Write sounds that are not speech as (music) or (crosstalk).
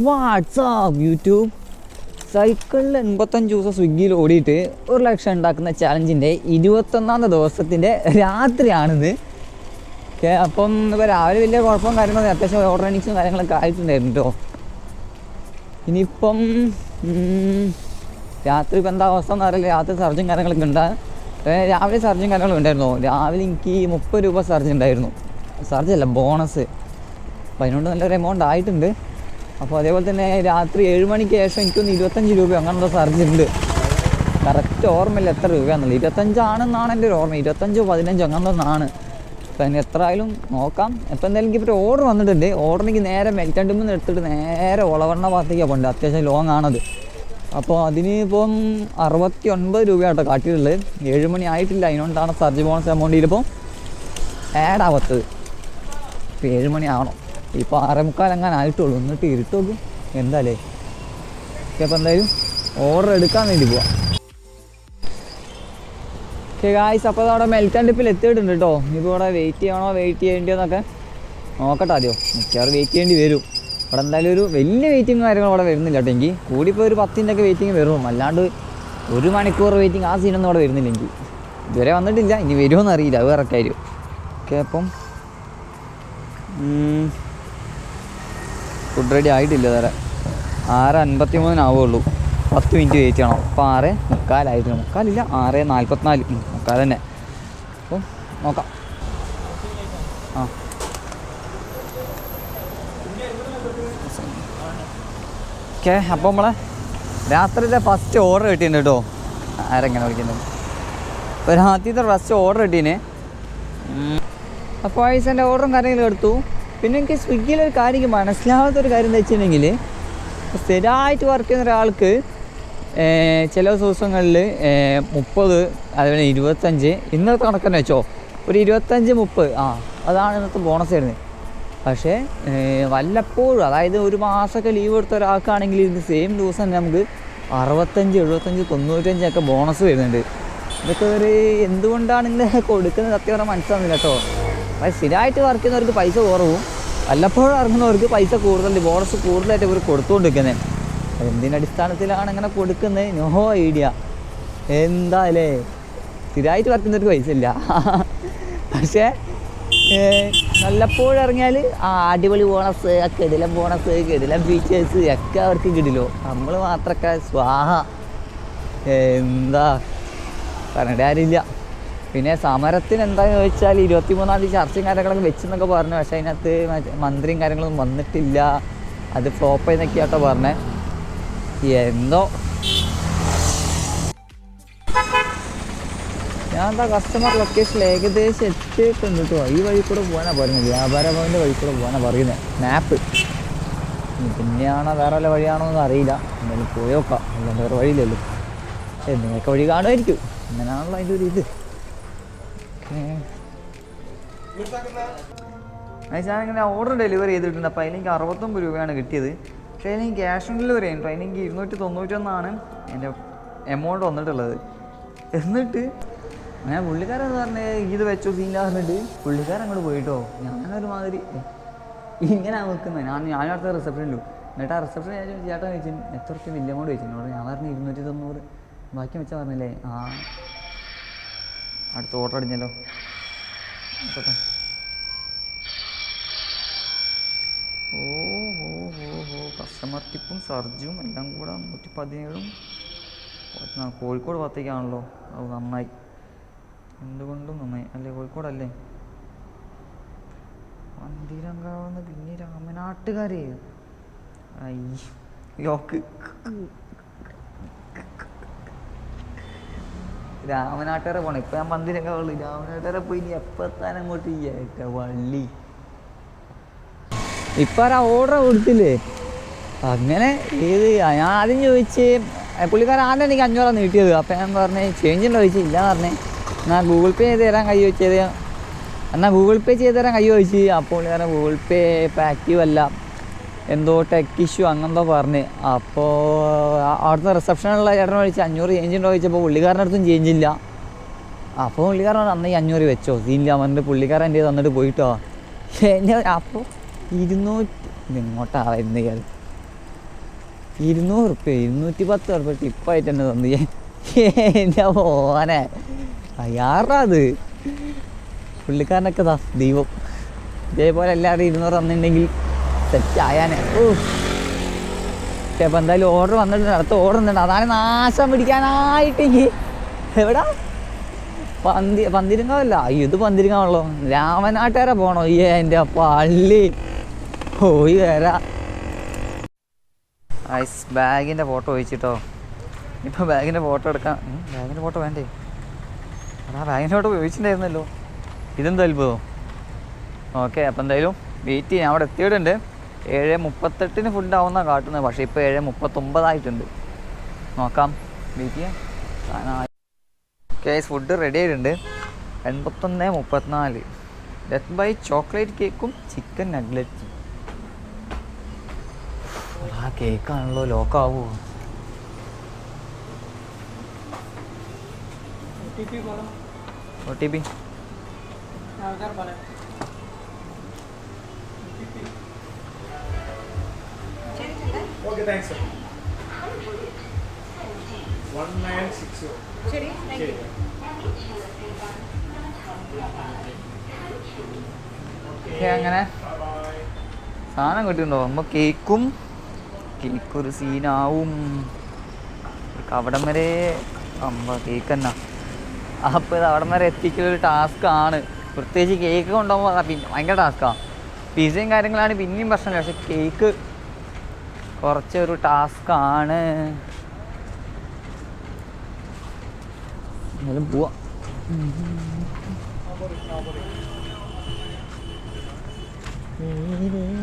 WhatsApp YouTube സൈക്കിളിൽ എൺപത്തഞ്ച് ദിവസം സ്വിഗ്ഗിയിൽ ഓടിയിട്ട് ഒരു ലക്ഷം ഉണ്ടാക്കുന്ന ചാലഞ്ചിന്റെ ഇരുപത്തൊന്നാമത്തെ ദിവസത്തിന്റെ രാത്രിയാണിത്. ഓക്കെ അപ്പം ഇപ്പോൾ രാവിലെ വലിയ കുഴപ്പം കാര്യങ്ങളൊന്നും അത്യാവശ്യം ഓർഡർ എണിക്സും കാര്യങ്ങളൊക്കെ ആയിട്ടുണ്ടായിരുന്നു കേട്ടോ ഇനിയിപ്പം രാത്രി ഇപ്പം എന്താ അവസ്ഥ എന്ന് അറിയില്ല. രാത്രി സർജും കാര്യങ്ങളൊക്കെ ഉണ്ട്. രാവിലെ സർജും കാര്യങ്ങളും ഉണ്ടായിരുന്നു? രാവിലെ എനിക്ക് മുപ്പത് രൂപ സർജ് ഉണ്ടായിരുന്നു. സർജല്ല ബോണസ് അപ്പോൾ അതിനോട് നല്ലൊരു എമൗണ്ട് ആയിട്ടുണ്ട്. അപ്പോൾ അതേപോലെ തന്നെ രാത്രി ഏഴ് മണിക്ക് ശേഷം എനിക്കൊന്ന് ഇരുപത്തഞ്ച് രൂപ അങ്ങനെയുള്ള സർജ് ഉണ്ട്. കറക്റ്റ് ഓർമ്മയില്ല എത്ര രൂപയാണെന്നുള്ളത്. ഇരുപത്തഞ്ചാണെന്നാണ് എന്റെ ഒരു ഓർമ്മ. ഇരുപത്തഞ്ചോ പതിനഞ്ചോ അങ്ങനെയൊന്നാണ് അപ്പോൾ അതിന് എത്ര ആയാലും നോക്കാം. അപ്പോൾ എന്തായാലും എനിക്ക് ഇപ്പോൾ ഓർഡർ വന്നിട്ടുണ്ട്. ഓർഡർ എനിക്ക് നേരെ മെൽറ്റണ്ട് നിന്ന് എടുത്തിട്ട് നേരെ ഒളവണ്ണ ഭാഗത്തേക്കാണ് പോകേണ്ടത്. അത്യാവശ്യം ലോങ് ആണത്. അപ്പോൾ അതിന് ഇപ്പം അറുപത്തി ഒൻപത് രൂപയാട്ടോ കാട്ടിയിട്ടുള്ളത്. ഏഴ് മണി ആയിട്ടില്ല. അതിനോണ്ടാണ് സർജ് ബോണസ് എമൗണ്ട് ഇതിലിപ്പം ആഡ് ആവത്തത്. ഇപ്പോൾ ഏഴ് മണി ആവണം. ഇപ്പോൾ ആറേമുക്കാൽ അങ്ങനെ ആയിട്ടുള്ളൂ. എന്നിട്ട് ഇരുട്ട് നോക്കും എന്താലേ? ഓക്കെ അപ്പോൾ എന്തായാലും ഓർഡർ എടുക്കാൻ വേണ്ടി പോവാം. ഗായ്സ് അപ്പോൾ അവിടെ മെൽറ്റാൻ ടിപ്പിൽ എത്തിയിട്ടുണ്ട് കേട്ടോ ഇപ്പോൾ ഇവിടെ വെയിറ്റ് ചെയ്യണോ വെയിറ്റ് ചെയ്യേണ്ടിയോന്നൊക്കെ നോക്കട്ടെ ആദ്യം. മിക്കവാറും വെയിറ്റ് ചെയ്യേണ്ടി വരും. ഇവിടെ എന്തായാലും ഒരു വലിയ വെയിറ്റിംഗ് കാര്യങ്ങൾ ഇവിടെ വരുന്നില്ല കേട്ടോ എനിക്ക് കൂടിപ്പോൾ ഒരു പത്തിന്റെ ഒക്കെ വെയിറ്റിംഗ് വരും. അല്ലാണ്ട് ഒരു മണിക്കൂർ വെയിറ്റിംഗ് ആ സീനൊന്നും അവിടെ വരുന്നില്ല എനിക്ക് ഇതുവരെ വന്നിട്ടില്ല. ഇനി വരുമോ എന്നറിയില്ല അത് കാര്യം ഓക്കെ അപ്പം ഫുഡ് റെഡി ആയിട്ടില്ല വേറെ ആറ് അൻപത്തി മൂന്നിനാവുള്ളൂ പത്ത് മിനിറ്റ് വെയിറ്റ് ചെയ്യണം. അപ്പോൾ ആറ് മുക്കാലായിരുന്നു മുക്കാലില്ല ആറ് നാൽപ്പത്തിനാല് മുക്കാൽ തന്നെ അപ്പോൾ നോക്കാം. ആ. ഓക്കെ അപ്പോൾ നമ്മളെ രാത്രിയിലെ ഫസ്റ്റ് ഓർഡർ കിട്ടിയിട്ടുണ്ട് കേട്ടോ. ആരെങ്ങനെ വിളിക്കുന്നത്? അപ്പോൾ രാത്രിയിലത്തെ ഫസ്റ്റ് ഓർഡർ കിട്ടീന് അപ്പോൾ ആയിസന്റെ ഓർഡറും കാര്യങ്ങളും എടുത്തു. പിന്നെ എനിക്ക് സ്വിഗ്ഗിയിലൊരു കാര്യം എനിക്ക് മനസ്സിലാവാത്തൊരു കാര്യം എന്താ വെച്ചിട്ടുണ്ടെങ്കിൽ സ്ഥിരമായിട്ട് വർക്ക് ചെയ്യുന്ന ഒരാൾക്ക് ചില ദിവസങ്ങളിൽ മുപ്പത് അതുപോലെ ഇരുപത്തഞ്ച് ഇന്നത്തെ കണക്കെന്ന് വെച്ചോ ഒരു ഇരുപത്തഞ്ച് മുപ്പത് ആ അതാണ് ഇന്നത്തെ ബോണസ് വരുന്നത്. പക്ഷേ വല്ലപ്പോഴും അതായത് ഒരു മാസമൊക്കെ ലീവ് എടുത്ത ഒരാൾക്കാണെങ്കിൽ ഇത് സെയിം ദിവസം തന്നെ നമുക്ക് അറുപത്തഞ്ച് എഴുപത്തഞ്ച് തൊണ്ണൂറ്റഞ്ചൊക്കെ ബോണസ് വരുന്നുണ്ട്. ഇതൊക്കെ ഒരു എന്തുകൊണ്ടാണ് ഇങ്ങനെ കൊടുക്കുന്നത് സത്യം പറഞ്ഞാൽ മനസ്സിലാവുന്നില്ല കേട്ടോ. സ്ഥിരമായിട്ട് വർക്ക് ചെയ്യുന്നവർക്ക് പൈസ കുറവും. വല്ലപ്പോഴും ഇറങ്ങുന്നവർക്ക് പൈസ കൂടുതൽ ബോണസ് കൂടുതലായിട്ട് ഇവർ കൊടുത്തുകൊണ്ടിരിക്കുന്നത് എന്തിന്റെ അടിസ്ഥാനത്തിലാണ് ഇങ്ങനെ കൊടുക്കുന്നത് നോ ഐഡിയ എന്താ അല്ലേ സ്ഥിരമായിട്ട് വർക്കുന്നവർക്ക് പൈസ ഇല്ല. (laughs) പക്ഷേ നല്ലപ്പോഴും ഇറങ്ങിയാൽ ആ അടിപൊളി ബോണസ് ആ കെടിലം ബോണസ് കെടിലം ഫീച്ചേഴ്സ് ഒക്കെ അവർക്ക് കിടിലോ. നമ്മൾ മാത്രമൊക്കെ സ്വാഹ. എന്താ? പറഞ്ഞിട്ട് കാര്യമില്ല. പിന്നെ സമരത്തിന് എന്താണെന്ന് ചോദിച്ചാൽ ഇരുപത്തി മൂന്നാം തീയതി ചർച്ചയും കാര്യങ്ങളൊക്കെ വെച്ചെന്നൊക്കെ പറഞ്ഞു. പക്ഷേ അതിനകത്ത് മന്ത്രിയും കാര്യങ്ങളൊന്നും വന്നിട്ടില്ല. അത് ഫ്ലോപ്പ് ചെയ്യുന്നൊക്കെയാട്ടോ പറഞ്ഞേ. എന്തോ? ഞാൻ എന്താ കസ്റ്റമർ ലൊക്കേഷൻ ഏകദേശം എത്തിയിട്ടുണ്ട് കേട്ടോ ഈ വഴി കൂടെ പോകാനാണ് പറയുന്നത്. വ്യാപാര ഭവന്റെ വഴി കൂടെ പോകാനാണ് പറയുന്നത്. മാപ്പ് പിന്നെയാണോ വേറെ വല്ല വഴിയാണോ എന്ന് അറിയില്ല. എന്തായാലും പോയി നോക്കാം. അല്ലാണ്ട് വേറെ വഴിയില്ലല്ലോ. നിങ്ങൾക്ക് വഴി കാണുമായിരിക്കും. അങ്ങനെയാണല്ലോ അതിന്റെ ഒരു ഇത്. ഞാനിങ്ങനെ ഓർഡർ ഡെലിവറി ചെയ്തിട്ടുണ്ട്. അപ്പോൾ അതിലെനിക്ക് അറുപത്തൊമ്പത് രൂപയാണ് കിട്ടിയത്. പക്ഷേ അതിന് ക്യാഷ് ഓൺ ഡെലിവറി ആയിരുന്നു. അപ്പോൾ അതിനെനിക്ക് ഇരുന്നൂറ്റി തൊണ്ണൂറ്റൊന്നാണ് എന്റെ എമൗണ്ട് വന്നിട്ടുള്ളത്. എന്നിട്ട് ഞാൻ പുള്ളിക്കാരൻ പറഞ്ഞ ഇത് വെച്ചോ സീനില്ല പറഞ്ഞിട്ട് പുള്ളിക്കാരൻ അങ്ങോട്ട് പോയിട്ടോ. ഞാനൊരു മാതിരി ഇങ്ങനെ വെക്കുന്നത് ഞാൻ ഞാൻ അടുത്ത റിസപ്ഷനിലും എന്നിട്ട് ആ റിസപ്ഷൻ ഞാൻ ചേട്ടാ ചോദിച്ചു എത്ര റുപ്യ ബില്ല് എമൗണ്ട് ചോദിച്ചു എന്നോട് ഞാൻ പറഞ്ഞു ഇരുന്നൂറ്റി തൊണ്ണൂറ്. ബാക്കി വെച്ചാൽ പറഞ്ഞില്ലേ ആ അടുത്ത ഓർഡർ അടിഞ്ഞല്ലോ. ഓ ഹോ ഹോ ഹോ കസ്റ്റമർ ടിപ്പും സർജും എല്ലാം കൂടെ നൂറ്റി പതിനേഴും കോഴിക്കോട് ഭാഗത്തേക്കാണല്ലോ. അത് നന്നായി. എന്തുകൊണ്ടും നന്നായി. അല്ലേ കോഴിക്കോടല്ലേ? വന്തിരങ്കാവുന്ന പിന്നെ രാമനാട്ടുകാരെ. ഐ യോക്ക് രാമനാട്ടുകാരെ പോണം. ഇപ്പൊ ഞാൻ മന്ദിരൊക്കെ ഉള്ളു. രാമനാട്ടുകര പോയി ഇനി എപ്പോ എത്താൻ അങ്ങോട്ട് ഏറ്റ വള്ളി? ഇപ്പൊ ആ ഓർഡർ കൊടുത്തില്ലേ? അങ്ങനെ ഏത്? ഞാൻ ആദ്യം ചോദിച്ച് പുള്ളിക്കാരൻ ആദ്യം എനിക്ക് അഞ്ഞൂറാണ് നീട്ടിയത് അപ്പം ഞാൻ പറഞ്ഞ് ചേഞ്ച് ഉണ്ടോ ചോദിച്ചു ഇല്ല പറഞ്ഞേ. എന്നാൽ ഗൂഗിൾ പേ ചെയ്ത് തരാൻ കൈ വെച്ചത് എന്നാൽ ഗൂഗിൾ പേ ചെയ്ത് തരാൻ കൈ ചോദിച്ചു അപ്പോൾ പുള്ളിക്കാരൻ ഗൂഗിൾ പേ ഇപ്പം ആക്റ്റീവ് അല്ല. എന്തോ ടെക് ഇഷ്യൂ അങ്ങനെന്തോ പറഞ്ഞ്. അപ്പോൾ അവിടുത്തെ റിസപ്ഷനുള്ള ചേട്ടനെ വിളിച്ച് അഞ്ഞൂറ് ചേഞ്ച് ഉണ്ടോ ചോദിച്ചപ്പോൾ പുള്ളിക്കാരന്റെ അടുത്തും ചേഞ്ച് ഇല്ല. അപ്പോൾ പുള്ളിക്കാരൻ പറഞ്ഞു, അന്ന് ഈ അഞ്ഞൂറ് വെച്ചോ സീനില്ല പറഞ്ഞിട്ട് പുള്ളിക്കാരൻ എന്റെ തന്നിട്ട് പോയിട്ടോ. അപ്പോൾ ഇരുന്നൂറ്റി ഇത് ഇങ്ങോട്ടാ വരുന്നത് ഇയാൾ ഇരുന്നൂറ് റുപ്യ ഇരുന്നൂറ്റി പത്ത് റുപ്യ ടിപ്പായിട്ട് തന്നെ. തന്നു എന്റെ ഓനെ അയ്യാറാ അത്. പുള്ളിക്കാരനൊക്കെ ദൈവം. ഇതേപോലെ എല്ലാവരും ഇരുന്നൂറ് തന്നിട്ടുണ്ടെങ്കിൽ സെറ്റ് ആയാനെ ഓ പക്ഷേ അപ്പോൾ എന്തായാലും ഓർഡർ വന്നിട്ടുണ്ട് അടുത്ത ഓർഡർ ഉണ്ട് അതാണ് നാശം പിടിക്കാനായിട്ടെങ്കിൽ എവിടാ? പന്തി പന്തിരിങ്ങാവല്ല. അയ്യോ ഇത് പന്തിരിങ്ങാവുള്ളൂ രാമനാട്ടുകാരെ പോണോ? ഈ എന്റെ പള്ളി. പോയി വരാ. ഐസ് ബാഗിന്റെ ഫോട്ടോ ഒഴിച്ചിട്ടോ? ഇപ്പോൾ ബാഗിന്റെ ഫോട്ടോ എടുക്കാം. ബാഗിന്റെ ഫോട്ടോ വേണ്ടേ? ആ ബാഗിന്റെ ഫോട്ടോ ചോദിച്ചിട്ടുണ്ടായിരുന്നല്ലോ ഇതെന്താ അത്ഭുതം? ഓക്കെ അപ്പം എന്തായാലും വെയിറ്റ് ചെയ്യാം. അവിടെ എത്തിയിട്ടുണ്ട് ഏഴ് മുപ്പത്തെട്ടിന് ഫുഡ് ആവുന്ന കാട്ടുന്നത്. പക്ഷേ ഇപ്പോൾ ഏഴ് മുപ്പത്തൊമ്പതായിട്ടുണ്ട്. നോക്കാം. വെയിറ്റ് ചെയ്യാം കേസ് ഫുഡ് റെഡി ആയിട്ടുണ്ട്. എൺപത്തൊന്ന് മുപ്പത്തിനാല്. ഡെത്ത് ബൈ ചോക്ലേറ്റ് കേക്കും ചിക്കൻ നഗ്ലറ്റും ആ കേക്കാണല്ലോ ലോക്കാവോ O T P okay thanks sir one nine six ശരി അങ്ങനെ. സാധനം കിട്ടുന്നുണ്ടോ നമ്മൾ കേക്കും. കേക്ക് ഒരു സീനാവും അവിടം വരെ. അമ്പ കേക്ക് തന്നെ. അപ്പോൾ ഇത് അവിടം വരെ എത്തിക്കലൊരു ടാസ്ക് ആണ്. പ്രത്യേകിച്ച് കേക്ക് കൊണ്ടുപോകുമ്പോൾ പിന്നെ ഭയങ്കര ടാസ്ക്കാണ് പിസയും കാര്യങ്ങളാണ് പിന്നെയും പ്രശ്നമില്ല. പക്ഷെ കേക്ക് കുറച്ചൊരു ടാസ്ക് ആണ് എന്നാലും പോവാം ഉം.